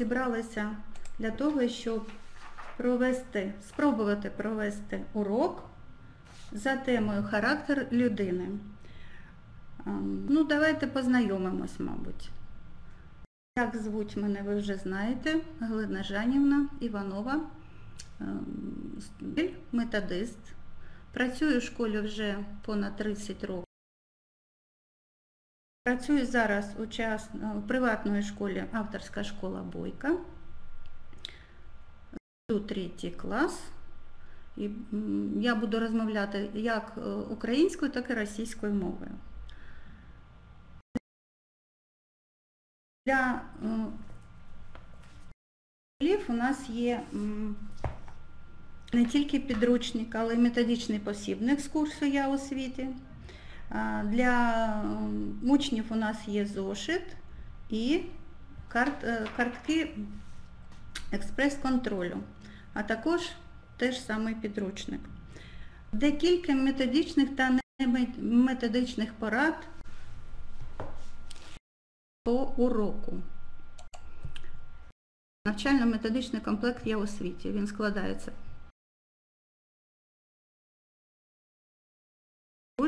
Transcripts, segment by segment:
зібралися для того, щоб провести, спробувати провести урок за темою характер людини. Ем, Ну, давайте познайомимось, мабуть. Як звуть мене, ви вже знаєте, Галина Жанівна Іванова, ем, методист. Працюю в школі вже понад 30 років. Працюю зараз у час у приватної школі авторська школа Бойка. Йду третій клас. І я буду розмовляти як е, українською, так і російською мовою. Для вчителів у нас є не тільки підручник, але й методичний посібник з курсу Я у світі. Для учнів у нас є зошит і е, картки експрес-контролю, а також теж самий підручник. Декілька методичних та неметодичних порад по уроку. Навчально-методичний комплект «Я у світі». Він складається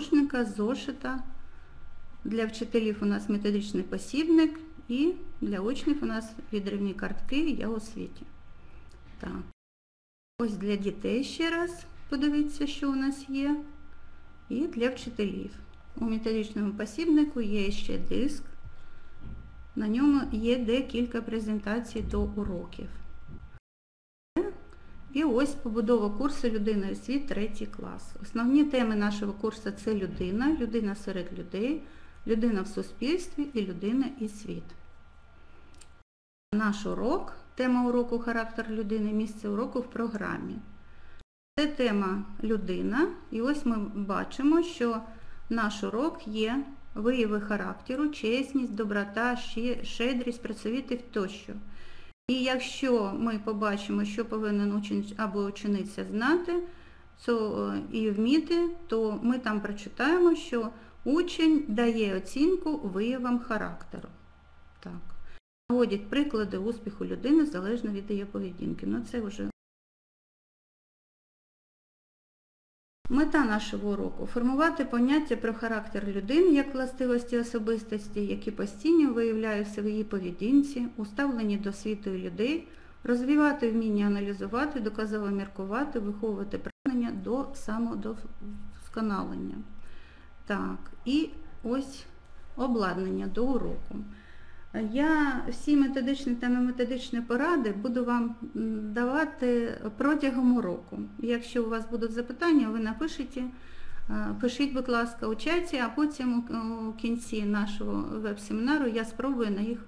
підручника, зошита. Для вчителів у нас методичний посібник і для учнів у нас відривні картки «Я у світі». Так. Ось для дітей ще раз подивіться, що у нас є. І для вчителів. У методичному посібнику є ще диск. На ньому є декілька презентацій до уроків. І ось побудова курсу Людина і світ, третій клас. Основні теми нашого курсу це людина, людина серед людей, людина в суспільстві і людина і світ. Наш урок, тема уроку характер людини, місце уроку в програмі. Це тема людина, і ось ми бачимо, що наш урок є вияви характеру, чесність, доброта, щедрість, працьовитість тощо. І якщо ми побачимо, що повинен учень або учениця знати то, і вміти, то ми там прочитаємо, що учень дає оцінку виявам характеру. Так. Наводять приклади успіху людини залежно від її поведінки. Ну це вже Мета нашого уроку формувати поняття про характер людини як властивості особистості, які постійно виявляються в її поведінці, уставлені до світу і людей, розвивати вміння аналізувати, доказово міркувати, виховувати прагнення до самодосконалення. Так, і ось обладнання до уроку. Я всі методичні та неметодичні поради буду вам давати протягом уроку. Якщо у вас будуть запитання, ви напишіть, пишіть, будь ласка, у чаті, а потім у кінці нашого веб-семінару я спробую на, їх,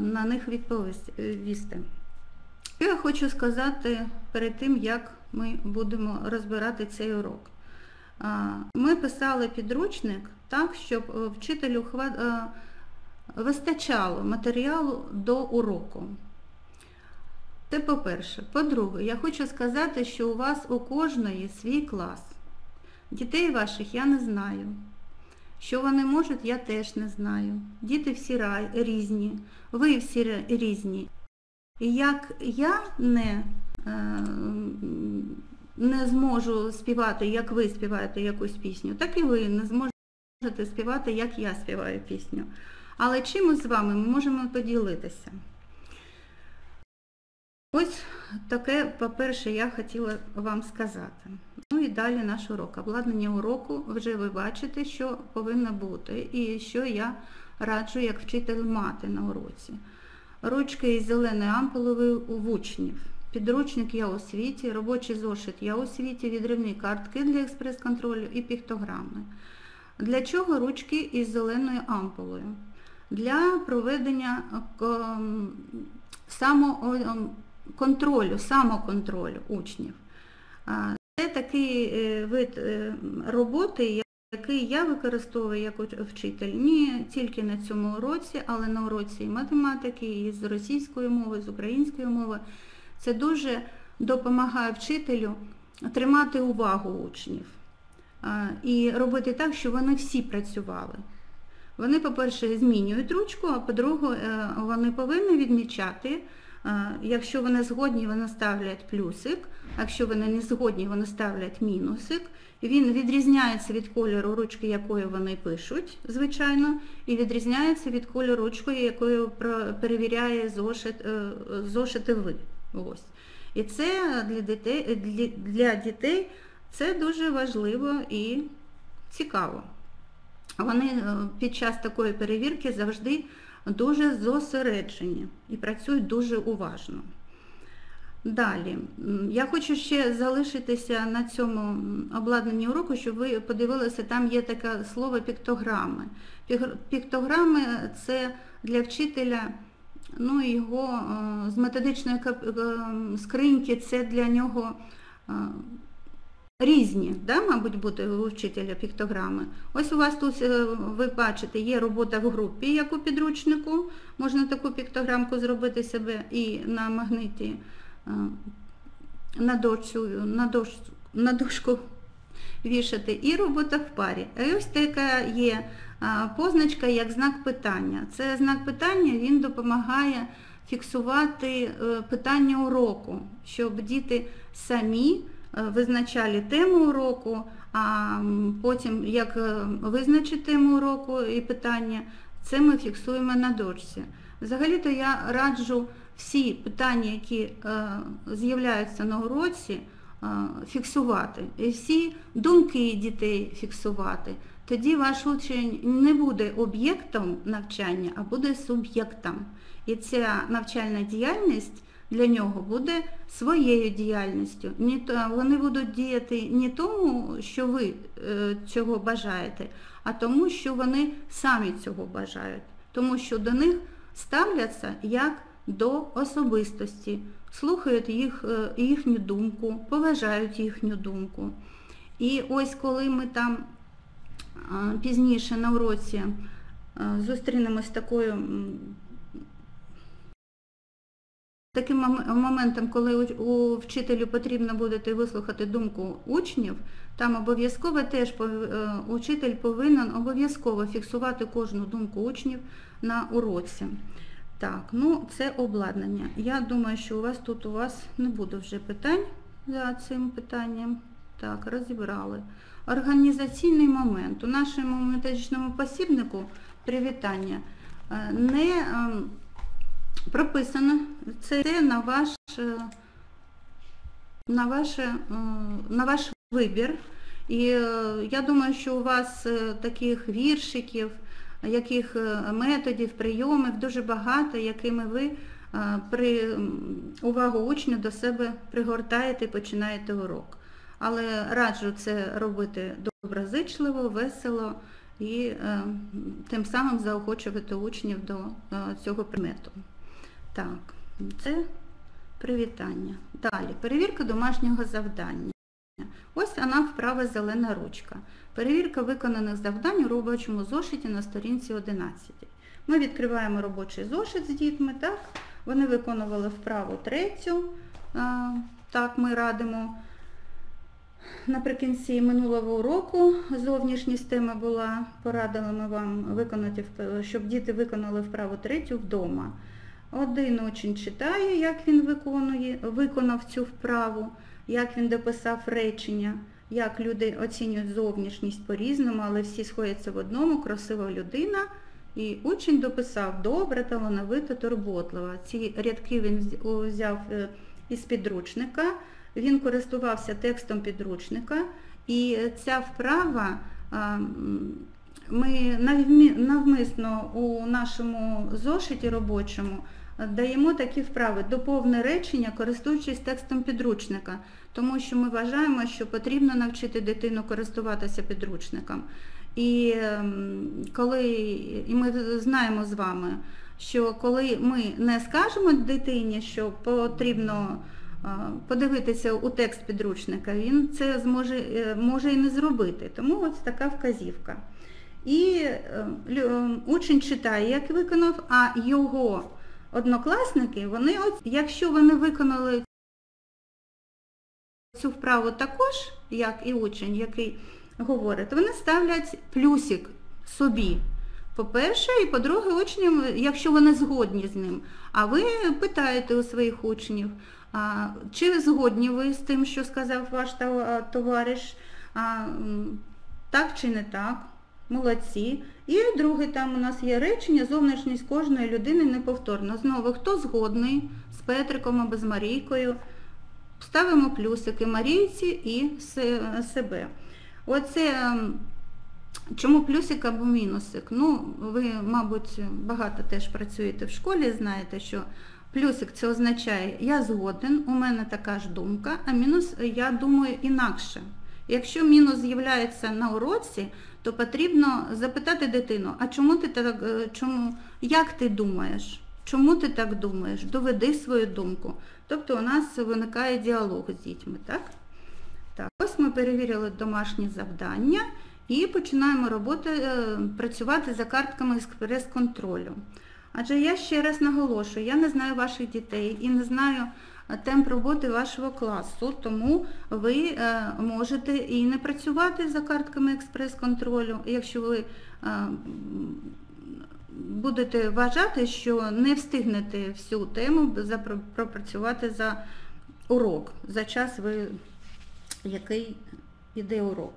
на них відповісти. Я хочу сказати перед тим, як ми будемо розбирати цей урок. Ми писали підручник так, щоб вчителю хватило вистачало матеріалу до уроку. Це по-перше. По-друге, я хочу сказати, що у вас у кожної свій клас. Дітей ваших я не знаю. Що вони можуть, я теж не знаю. Діти всі різні, ви всі різні. І як я не, не зможу співати, як ви співаєте якусь пісню, так і ви не зможете співати, як я співаю пісню. Але чимось з вами ми можемо поділитися. Ось таке, по-перше, я хотіла вам сказати. Ну і далі наш урок. Обладнання уроку, вже ви бачите, що повинно бути і що я раджу як вчитель мати на уроці. Ручки із зеленою ампулою у учнів. Підручник я у світі, робочий зошит я у світі, відривні картки для експрес-контролю і піктограми. Для чого ручки із зеленою ампулою? Для проведення самоконтролю, самоконтролю учнів. Це такий вид роботи, який я використовую як вчитель не тільки на цьому уроці, але на уроці математики, і з російської мови, з української мови. Це дуже допомагає вчителю тримати увагу учнів і робити так, щоб вони всі працювали. Вони, по-перше, змінюють ручку, а по-друге, е, вони повинні відмічати, е, якщо вони згодні, вони ставлять плюсик, якщо вони не згодні, вони ставлять мінусик. Він відрізняється від кольору ручки, якою вони пишуть, звичайно, і відрізняється від кольору ручки, якою перевіряє зошит, е, зошити ви. Ось. І це для дітей, для дітей це дуже важливо і цікаво. Вони е, під час такої перевірки завжди дуже зосереджені і працюють дуже уважно. Далі, я хочу ще залишитися на цьому обладнанні уроку, щоб ви подивилися, там є таке слово піктограми. Піктограми це для вчителя, ну його е, з методичної е, скриньки, це для нього різні, да, мабуть, бути у вчителя піктограми. Ось у вас тут, е, ви бачите, є робота в групі, як у підручнику. Можна таку піктограмку зробити себе і на магниті е, на дошку, на дошку, на дошку вішати, і робота в парі. А ось така є позначка як знак питання. Це знак питання, він допомагає фіксувати е, питання уроку, щоб діти самі е, визначали тему уроку, а потім як е, визначити тему уроку і питання, це ми фіксуємо на дошці. Взагалі-то я раджу всі питання, які е, з'являються на уроці, е, фіксувати. І всі думки дітей фіксувати. Тоді ваш учень не буде об'єктом навчання, а буде суб'єктом. І ця навчальна діяльність для нього буде своєю діяльністю. Вони будуть діяти не тому, що ви е, цього бажаєте, а тому, що вони самі цього бажають. Тому що до них ставляться як до особистості, слухають їх, е, їхню думку, поважають їхню думку. І ось коли ми там пізніше на уроці зустрінемось з такою таким моментом, коли у- вчителю потрібно буде вислухати думку учнів, там обов'язково теж е, учитель повинен обов'язково фіксувати кожну думку учнів на уроці. Так, ну це обладнання. Я думаю, що у вас тут у вас не буде вже питань за цим питанням. Так, розібрали. Організаційний момент. У нашому методичному посібнику привітання е, не ем, прописано. Це на ваш, е, на, ваше, на ваш вибір. І е, я думаю, що у вас е, таких віршиків, яких методів, прийомів дуже багато, якими ви при увагу учню до себе пригортаєте і починаєте урок. Але раджу це робити доброзичливо, весело і тим самим заохочувати учнів до цього предмету. Так, це привітання. Далі, перевірка домашнього завдання. Ось вона вправа зелена ручка. Перевірка виконаних завдань у робочому зошиті на сторінці 11. Ми відкриваємо робочий зошит з дітьми, так? Вони виконували вправу третю, так ми радимо. Наприкінці минулого уроку зовнішність тема була, порадили ми вам виконати, щоб діти виконали вправу третю вдома. Один учень читає, як він виконує, виконав цю вправу, як він дописав речення, як люди оцінюють зовнішність по-різному, але всі сходяться в одному, красива людина. І учень дописав добре, талановито, турботливо. Ці рядки він взяв е, із підручника, він користувався текстом підручника, і ця вправа ми навмисно у нашому зошиті робочому даємо такі вправи, доповне речення, користуючись текстом підручника, тому що ми вважаємо, що потрібно навчити дитину користуватися підручником. І ем, коли і ми знаємо з вами, що коли ми не скажемо дитині, що потрібно е, подивитися у текст підручника, він це зможе е, може і не зробити. Тому ось така вказівка. І е, учень читає, як виконав, а його однокласники, вони, от, якщо вони виконали цю вправу також, як і учень, який говорить, вони ставлять плюсик собі. По-перше, і по-друге, учням, якщо вони згодні з ним. А ви питаєте у своїх учнів, чи згодні ви з тим, що сказав ваш товариш, так чи не так. Молодці. І друге там у нас є речення, зовнішність кожної людини неповторна. Знову, хто згодний з Петриком або з Марійкою, ставимо плюсики Марійці і себе. Оце чому плюсик або мінусик? Ну, ви, мабуть, багато теж працюєте в школі, знаєте, що плюсик це означає я згоден, у мене така ж думка, а мінус я думаю інакше. Якщо мінус з'являється на уроці, то потрібно запитати дитину, а чому ти так, е, чому, як ти думаєш? Чому ти так думаєш? Доведи свою думку. Тобто у нас виникає діалог з дітьми, так? Так, ось ми перевірили домашні завдання і починаємо роботи, е, працювати за картками експрес-контролю. Адже я ще раз наголошую, я не знаю ваших дітей і не знаю темп роботи вашого класу, тому ви е, можете і не працювати за картками експрес-контролю, якщо ви е, будете вважати, що не встигнете всю тему пропрацювати за урок, за час, який іде урок.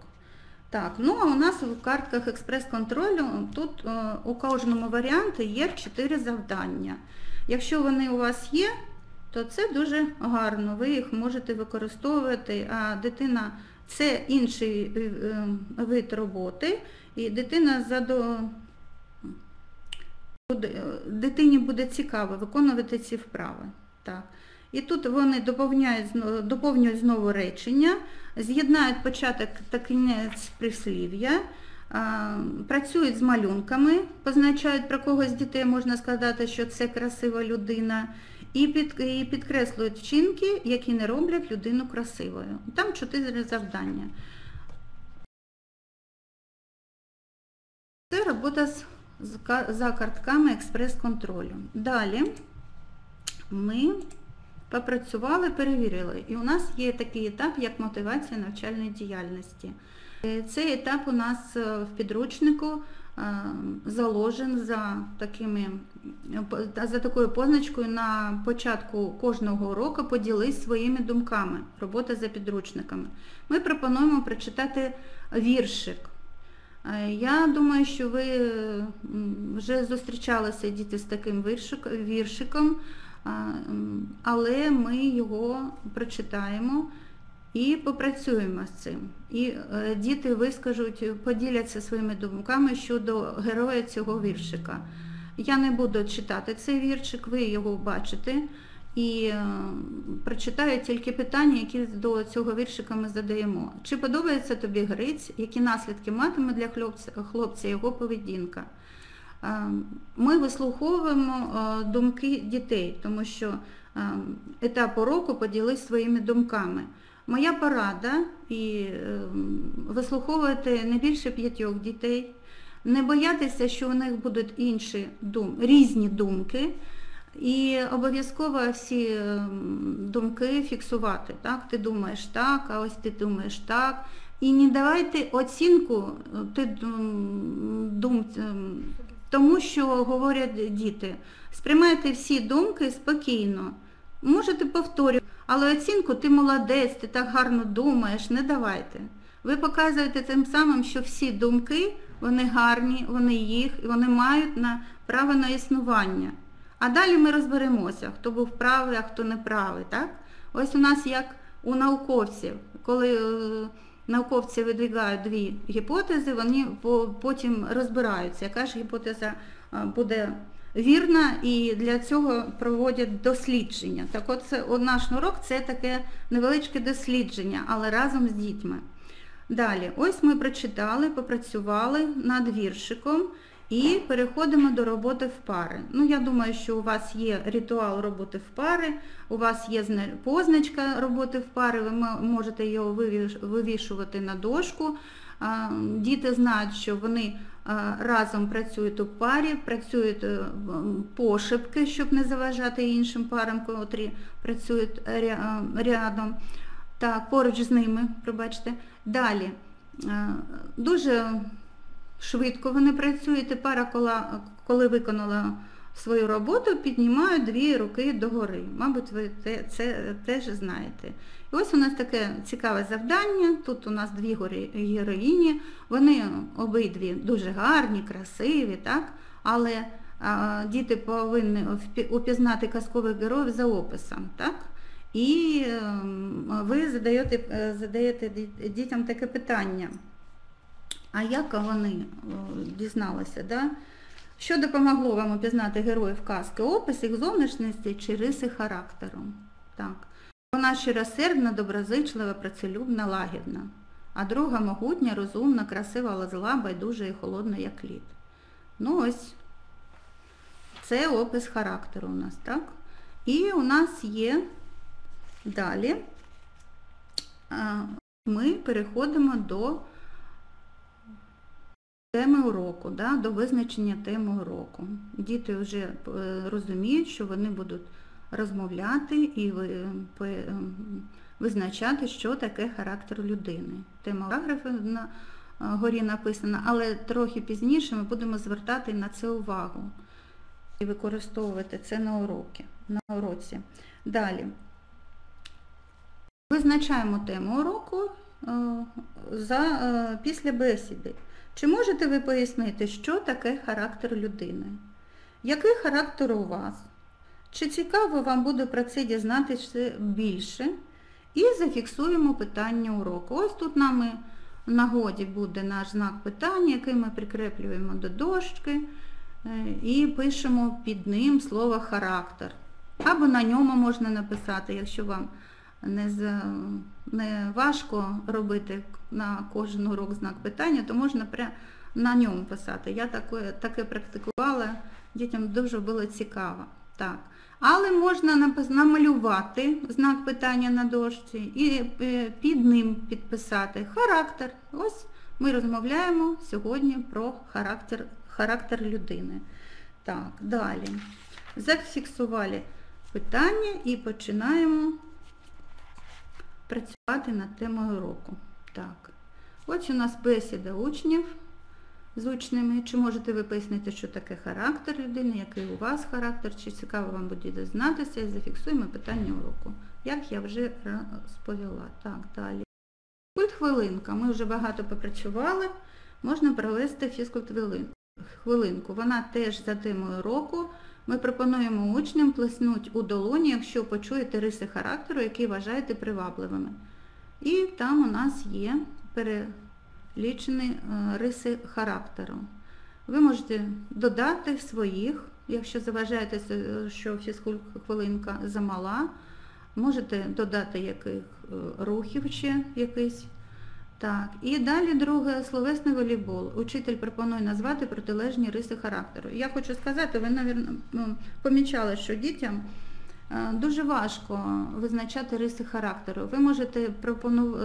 Так, ну а у нас в картках експрес-контролю тут е, у кожному варіанті є 4 завдання. Якщо вони у вас є, то це дуже гарно, ви їх можете використовувати, а дитина це інший е, е, вид роботи, і дитина задо... дитині буде цікаво виконувати ці вправи. Так. І тут вони доповняють, зно- доповнюють знову речення, з'єднають початок та кінець прислів'я, працюють з малюнками, позначають про когось дітей, можна сказати, що це красива людина, і, під, і підкреслюють вчинки, які не роблять людину красивою. Там чотири завдання. Це робота з, за картками експрес-контролю. Далі ми попрацювали, перевірили. І у нас є такий етап, як мотивація навчальної діяльності. Е, Цей етап у нас е, в підручнику заложен за, такими, е, за такою позначкою на початку кожного уроку поділись своїми думками. Робота за підручниками. Ми пропонуємо прочитати віршик. Е, Я думаю, що ви вже зустрічалися діти з таким віршиком, але ми його прочитаємо і попрацюємо з цим. І е, діти вискажуть, поділяться своїми думками щодо героя цього віршика. Я не буду читати цей віршик, ви його бачите. І е, прочитаю тільки питання, які до цього віршика ми задаємо. Чи подобається тобі Гриць, які наслідки матиме для хлопця, хлопця його поведінка? Е, Ми вислуховуємо думки дітей, тому що етап уроку поділись своїми думками. Моя порада і е, вислуховувати не більше п'ятьох дітей, не боятися, що у них будуть інші дум, різні думки, і обов'язково всі ем, думки фіксувати. Так? Ти думаєш так, а ось ти думаєш так. І не давайте оцінку е, ти дум, тому, що говорять діти. Сприймайте всі думки спокійно. Можете повторювати, але оцінку ти молодець, ти так гарно думаєш, не давайте. Ви показуєте тим самим, що всі думки, вони гарні, вони їх, і вони мають на право на існування. А далі ми розберемося, хто був правий, а хто не правий. Так? Ось у нас як у науковців, коли е, науковці видвигають дві гіпотези, вони потім розбираються, яка ж гіпотеза е, буде вірна, і для цього проводять дослідження. Так от це, от наш урок це таке невеличке дослідження, але разом з дітьми. Далі, ось ми прочитали, попрацювали над віршиком і переходимо до роботи в пари. Ну, я думаю, що у вас є ритуал роботи в пари, у вас є позначка роботи в пари, ви можете його вивішувати на дошку. Діти знають, що вони разом працюють у парі, працюють е, пошепки, щоб не заважати іншим парам, котрі працюють рядом. Так, поруч з ними, пробачте. Далі. Е, Дуже швидко вони працюють, пара, коли виконала свою роботу, піднімають дві руки догори. Мабуть, ви це, це теж знаєте. І ось у нас таке цікаве завдання. Тут у нас дві героїні, вони обидві дуже гарні, красиві, так? але а, діти повинні упізнати казкових героїв за описом. так? І ем, ви задаєте, е, задаєте дітям таке питання. А як вони дізналися? Да? Що допомогло вам опізнати героїв казки? Опис їх зовнішності чи риси характеру? Так. Вона щиросердна, доброзичлива, працелюбна, лагідна. А друга могутня, розумна, красива, але зла, байдужа і холодна, як лід. Ну ось, це опис характеру у нас, так? І у нас є далі ми переходимо до теми уроку, да, до визначення теми уроку. Діти вже е, розуміють, що вони будуть розмовляти і визначати, що таке характер людини. Тема параграфу на е, горі написана, але трохи пізніше ми будемо звертати на це увагу і використовувати це на уроки, на уроці. Далі. Визначаємо тему уроку е, за, після бесіди. Чи можете ви пояснити, що таке характер людини? Який характер у вас? Чи цікаво вам буде про це дізнатися більше? І зафіксуємо питання уроку. Ось тут нам в нагоді буде наш знак питання, який ми прикріплюємо до дошки е, і пишемо під ним слово характер. Або на ньому можна написати, якщо вам не з, не важко робити на кожен урок знак питання, то можна на ньому писати. Я таке, таке практикувала, дітям дуже було цікаво. Так. Але можна намалювати знак питання на дошці і е, під ним підписати характер. Ось ми розмовляємо сьогодні про характер, характер людини. Так, далі. Зафіксували питання і починаємо працювати над темою уроку. Так. Ось у нас бесіда учнів з учнями. Чи можете ви пояснити, що таке характер людини, який у вас характер, чи цікаво вам буде дізнатися і зафіксуємо питання уроку, як я вже розповіла. Так, далі. Культ хвилинка. Ми вже багато попрацювали. Можна провести фізкульт хвилинку. Вона теж за темою уроку. Ми пропонуємо учням плеснути у долоні, якщо почуєте риси характеру, які вважаєте привабливими. І там у нас є перелічені е, риси характеру. Ви можете додати своїх, якщо заважаєте, що хвилинка замала, можете додати яких е, рухів ще якийсь. Так, і далі друге словесний волейбол. Учитель пропонує назвати протилежні риси характеру. Я хочу сказати, ви, мабуть, помічали, що дітям е, дуже важко визначати риси характеру. Ви можете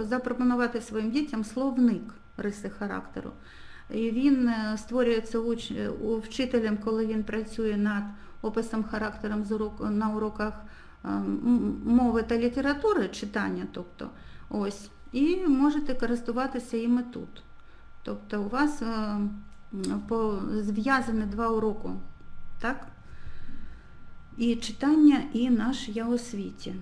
запропонувати своїм дітям словник риси характеру. І Він е, створюється вчителем, коли він працює над описом характером на уроках е, мови та літератури, читання. тобто, ось і можете користуватися іми тут. Тобто у вас е, зв'язані два уроки. так? І читання, і наш я у світі.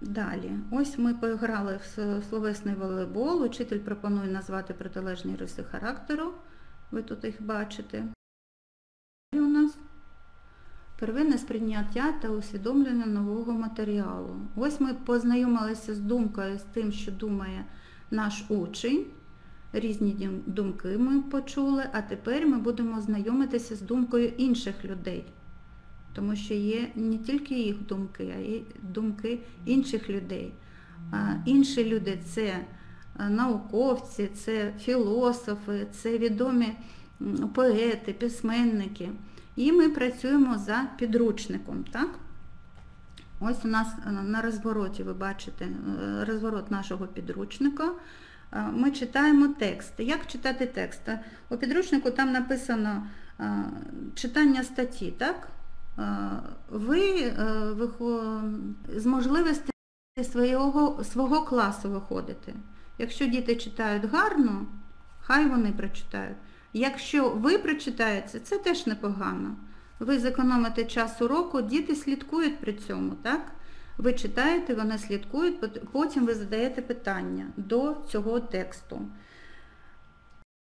Далі, ось ми поіграли в словесний волейбол, учитель пропонує назвати протилежні риси характеру. Ви тут їх бачите. У нас Первинне сприйняття та усвідомлення нового матеріалу. Ось ми познайомилися з думкою, з тим, що думає наш учень. Різні думки ми почули, а тепер ми будемо знайомитися з думкою інших людей. Тому що є не тільки їх думки, а й думки інших людей. Інші люди це науковці, це філософи, це відомі поети, письменники. І ми працюємо за підручником. так? Ось у нас е, на розвороті, ви бачите, е, розворот нашого підручника. Е, ми читаємо текст. Як читати текст? У підручнику там написано читання статті. так? Ви з можливості свого, свого класу виходите. Якщо діти читають гарно, хай вони прочитають. Якщо ви прочитаєте, це теж непогано. Ви зекономите час уроку, діти слідкують при цьому, так? Ви читаєте, вони слідкують, потім ви задаєте питання до цього тексту.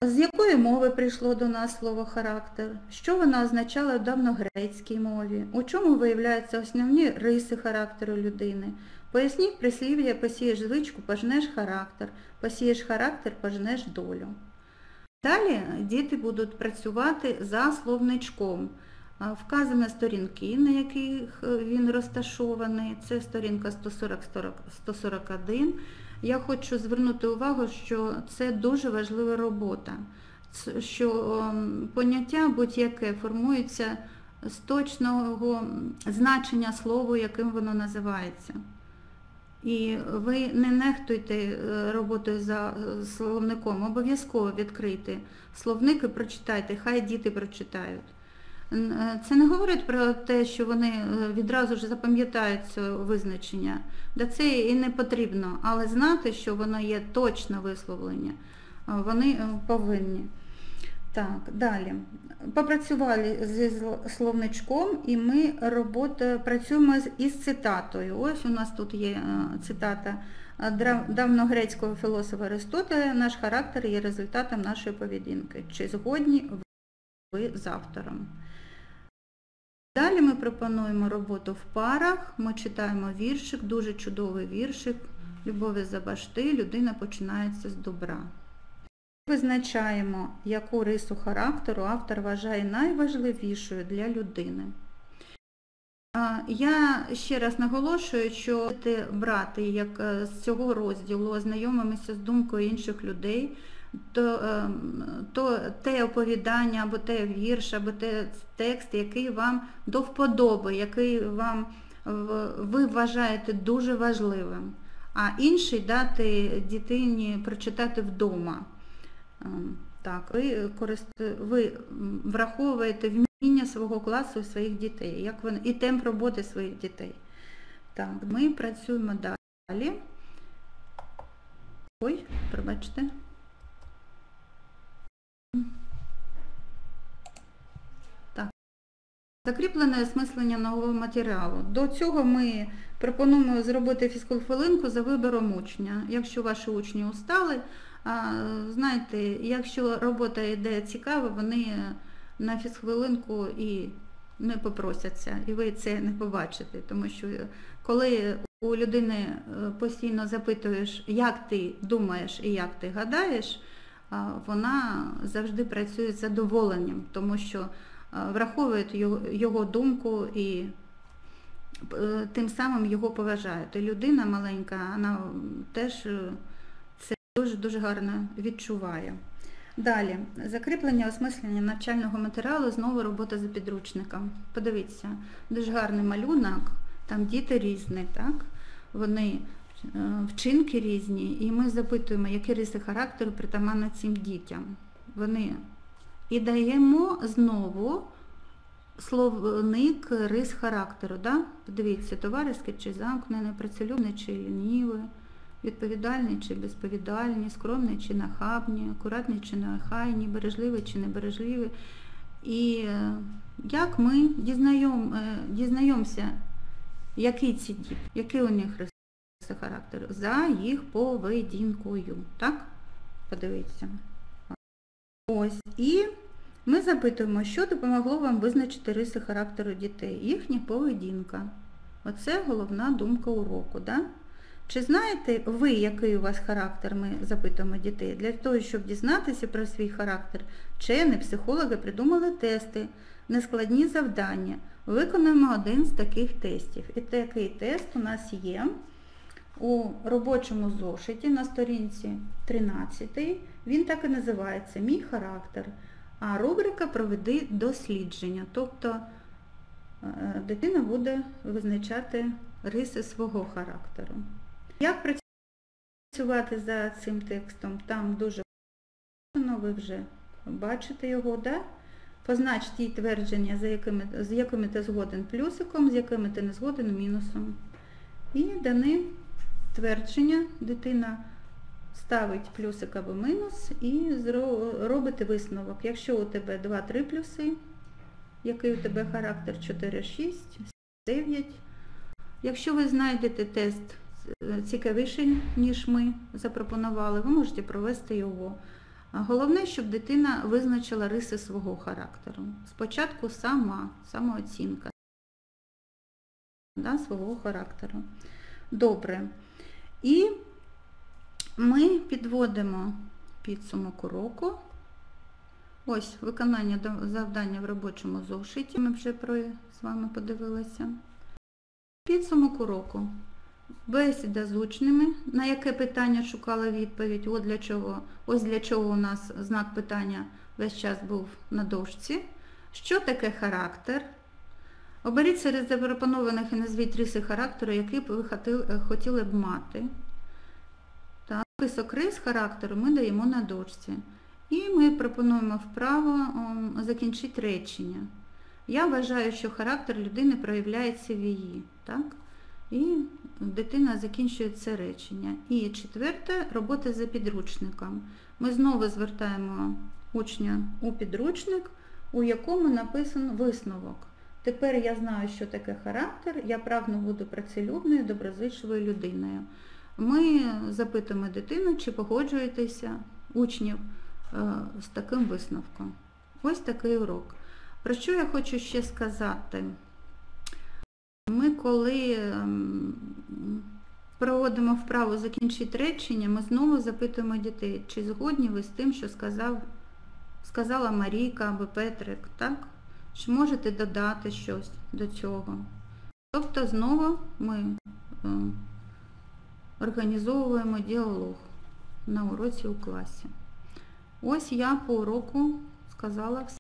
З якої мови прийшло до нас слово характер? Що воно означало в давньогрецькій мові? У чому виявляються основні риси характеру людини? Поясніть прислів'я посієш звичку, пожнеш характер, посієш характер, пожнеш долю. Далі діти будуть працювати за словничком. Вказані сторінки, на яких він розташований, це сторінка 140-141. Я хочу звернути увагу, що це дуже важлива робота, що поняття будь-яке формується з точного значення слова, яким воно називається. І ви не нехтуйте е, роботою за е, словником, обов'язково відкрийте словник і прочитайте, хай діти прочитають. Е, це не говорить про те, що вони відразу ж запам'ятають це визначення. Для це і не потрібно, але знати, що воно є точне висловлення, вони повинні. Так, далі. Попрацювали зі словничком і ми робота, працюємо із цитатою. Ось у нас тут є е, цитата давньогрецького філософа Аристотеля, наш характер є результатом нашої поведінки. Чи згодні ви з автором? Далі ми пропонуємо роботу в парах, ми читаємо віршик, дуже чудовий віршик, Любові Забашти, людина починається з добра. Визначаємо, яку рису характеру автор вважає найважливішою для людини. Я ще раз наголошую, що брати як е, з цього розділу ознайомимося з думкою інших людей, то ем, то те оповідання, або те вірш, або те текст, який вам до вподоби, який вам ви вважаєте дуже важливим, а інший дати дитині прочитати вдома. Ем, так, Ви ви враховуєте вміння свого класу і своїх дітей, як вони, і темп роботи своїх дітей. Так, Ми працюємо далі. Ой, пробачте. Так. Закріплене осмислення нового матеріалу. До цього ми пропонуємо зробити фізкульт-хвилинку за вибором учня. Якщо ваші учні устали, знаєте, якщо робота йде цікава, вони на фізхвилинку і не попросяться, і ви це не побачите, тому що коли у людини е, постійно запитуєш, як ти думаєш і як ти гадаєш, вона завжди працює з задоволенням, тому що враховує його думку і е, тим самим його поважають. І людина маленька, вона теж е, дуже-дуже гарно відчуває. Далі, закріплення осмислення навчального матеріалу, знову робота за підручником. Подивіться, дуже гарний малюнок, там діти різні, так? вони е, вчинки різні, і ми запитуємо, які риси характеру притаманні цим дітям. Вони І даємо знову словник рис характеру. Да? Подивіться, товариський чи замкнений, працелюбний чи лінівий відповідальні чи безповідальні, скромні чи нахабні, акуратні чи нехайні, бережливі чи небережливі. І е, як ми дізнаєм, е, дізнаємося, які ці діти, які у них риси характеру, за їх поведінкою. Так? Подивіться. Ось. І ми запитуємо, що допомогло вам визначити риси характеру дітей, їхня поведінка. Оце головна думка уроку. Да? Чи знаєте ви, який у вас характер, ми запитуємо дітей, для того, щоб дізнатися про свій характер, вчені, психологи придумали тести, нескладні завдання. Виконуємо один з таких тестів. І такий тест у нас є у робочому зошиті на сторінці 13. Він так і називається Мій характер. А рубрика Проведи дослідження. Тобто е, дитина буде визначати риси свого характеру. Як працювати за цим текстом? Там дуже ви вже бачите його, да? познач ті твердження, за якими, з якими ти згоден плюсиком, з якими ти не згоден мінусом. І дане твердження дитина ставить плюсик або мінус і робите висновок. Якщо у тебе 2-3 плюси, який у тебе характер 4-6, 9. Якщо ви знайдете тест цікавіший, ніж ми запропонували, ви можете провести його. Головне, щоб дитина визначила риси свого характеру. Спочатку сама, самооцінка да, свого характеру. Добре. І ми підводимо підсумок уроку. Ось виконання завдання в робочому зошиті. Ми вже про з вами подивилися. Підсумок уроку. Бесіда з учнями, на яке питання шукала відповідь, от для чого, ось для чого у нас знак питання весь час був на дошці. Що таке характер? Оберіть серед запропонованих і назвіть риси характеру, які б ви хотіли б мати. Так, список рис характеру ми даємо на дошці. І ми пропонуємо вправо закінчити речення. Я вважаю, що характер людини проявляється в її. Так? І дитина закінчує це речення. І четверте робота за підручником. Ми знову звертаємо учня у підручник, у якому написано висновок. Тепер я знаю, що таке характер, я прагну буду працелюбною, доброзичливою людиною. Ми запитуємо дитину, чи погоджуєтеся учнів е, з таким висновком. Ось такий урок. Про що я хочу ще сказати? Ми коли ем, проводимо вправу закінчити речення, ми знову запитуємо дітей, чи згодні ви з тим, що сказав, сказала Марійка або Петрик, так? Чи можете додати щось до цього? Тобто знову ми е, організовуємо діалог на уроці у класі. Ось я по уроку сказала все.